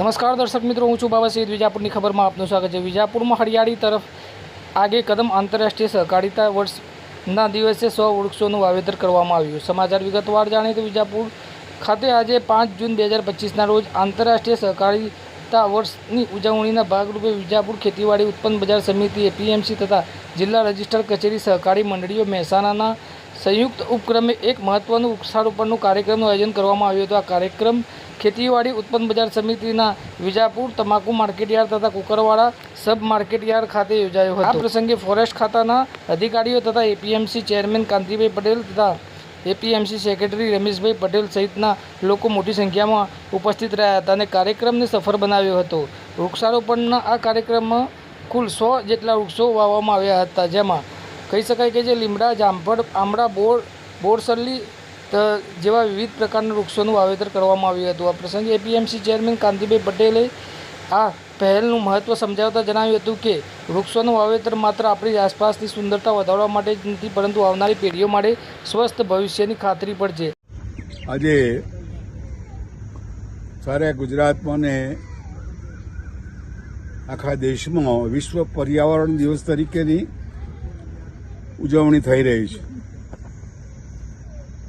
નમસ્કાર દર્શક મિત્રો, હું છું બાબા સૈદ વિજાપુરની ખબરમાં આપનું સ્વાગત છે. વિજાપુરમાં હરિયાળી તરફ આગે કદમ આંતરરાષ્ટ્રીય સહકારિતા વર્ષના દિવસે સો વૃક્ષોનું વાવેતર કરવામાં આવ્યું. સમાચાર વિગતવાર જાણીએ તો વિજાપુર ખાતે આજે પાંચ જૂન બે હજાર પચીસના રોજ આંતરરાષ્ટ્રીય સહકારિતા વર્ષની ઉજવણીના ભાગરૂપે વિજાપુર ખેતીવાડી ઉત્પન્ન બજાર સમિતિ, એપીએમસી તથા જિલ્લા રજિસ્ટર કચેરી સહકારી મંડળીઓ, મહેસાણાના સંયુક્ત ઉપક્રમે એક મહત્વનું વૃક્ષારોપણનું કાર્યક્રમનું આયોજન કરવામાં આવ્યું હતું. આ કાર્યક્રમ ખેતીવાડી ઉત્પન્ન બજાર સમિતિના વિજાપુર તમાકુ માર્કેટયાર્ડ તથા કુકરવાડા સબ માર્કેટયાર્ડ ખાતે યોજાયો હતો. આ પ્રસંગે ફોરેસ્ટ ખાતાના અધિકારીઓ તથા એપીએમસી ચેરમેન કાંતિભાઈ પટેલ તથા એપીએમસી સેક્રેટરી રમેશભાઈ પટેલ સહિતના લોકો મોટી સંખ્યામાં ઉપસ્થિત રહ્યા હતા અને કાર્યક્રમને સફળ બનાવ્યો હતો. વૃક્ષારોપણના આ કાર્યક્રમમાં કુલ સો જેટલા વૃક્ષો વાવવામાં આવ્યા હતા, જેમાં કહી શકાય કે જે લીમડા, જામફળ, આમળા, બોર, બોરસલ્લી જેવા વિવિધ પ્રકારના વૃક્ષોનું વાવેતર કરવામાં આવ્યું હતું. આ પ્રસંગે એપીએમસી ચેરમેન કાંતિભાઈ પટેલે આ પહેલનું મહત્ત્વ સમજાવતા જણાવ્યું હતું કે, વૃક્ષોનું વાવેતર માત્ર આપણી આસપાસની સુંદરતા વધારવા માટે જ નથી, પરંતુ આવનારી પેઢીઓ માટે સ્વસ્થ ભવિષ્યની ખાતરી પણ છે. આજે સારા ગુજરાતમાં ને આખા દેશમાં વિશ્વ પર્યાવરણ દિવસ તરીકેની ઉજવણી થઈ રહી છે.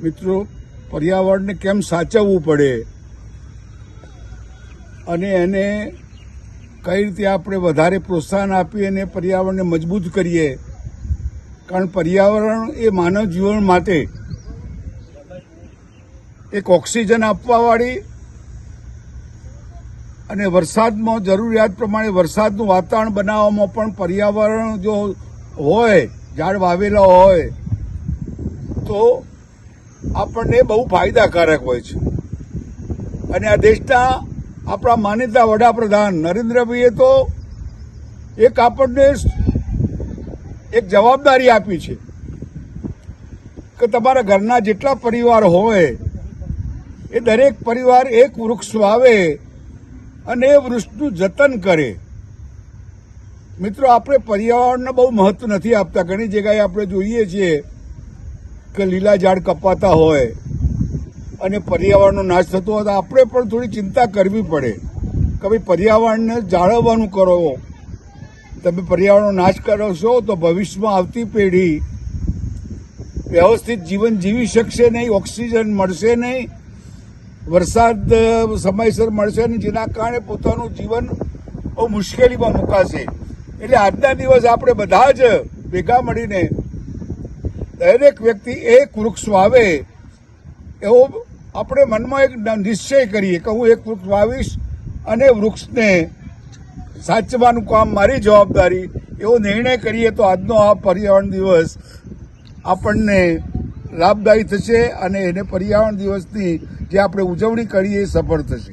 મિત્રો, પર્યાવરણને કેમ સાચવવું પડે? અને એને કઈ રીતે આપણે વધારે પ્રોત્સાહન આપીએ અને પર્યાવરણને મજબૂત કરીએ? કારણ પર્યાવરણ એ માનવ જીવન માટે એક ઓક્સિજન આપવાવાળી અને વરસાદમાં જરૂરિયાત પ્રમાણે વરસાદનું વાતાવરણ બનાવવામાં પણ પર્યાવરણ જો હોય ઝાડ વાવેલા હોય તો આપણને બહુ ફાયદાકારક હોય છે. અને આ દેશના આપણા માનીતા વડાપ્રધાન નરેન્દ્રભાઈએ તો એક આપણને એક જવાબદારી આપી છે કે તમારા ઘરના જેટલા પરિવાર હોય એ દરેક પરિવાર એક વૃક્ષ વાવે અને એ વૃક્ષનું જતન કરે. મિત્રો, આપણે પર્યાવરણને બહુ મહત્વ નથી આપતા. ઘણી જગ્યાએ આપણે જોઈએ છીએ કે લીલા ઝાડ કપાતા હોય અને પર્યાવરણનો નાશ થતો હોય તો આપણે પણ થોડી ચિંતા કરવી પડે કે ભાઈ, પર્યાવરણને જાળવવાનું કરો. તમે પર્યાવરણનો નાશ કરો છો તો ભવિષ્યમાં આવતી પેઢી વ્યવસ્થિત જીવન જીવી શકશે નહીં, ઓક્સિજન મળશે નહીં, વરસાદ સમયસર મળશે નહીં, જેના કારણે પોતાનું જીવન બહુ મુશ્કેલીમાં મુકાશે. એટલે આજના દિવસ આપણે બધા જ ભેગા મળીને દરેક વ્યક્તિ એક વૃક્ષ વાવે એવો આપણે મનમાં એક નિશ્ચય કરીએ કે હું એક વૃક્ષ વાવીશ અને વૃક્ષને સાચવાનું કામ મારી જવાબદારી એવો નિર્ણય કરીએ તો આજનો આ પર્યાવરણ દિવસ આપણને લાભદાયી થશે અને એને પર્યાવરણ દિવસની જે આપણે ઉજવણી કરીએ એ સફળ થશે.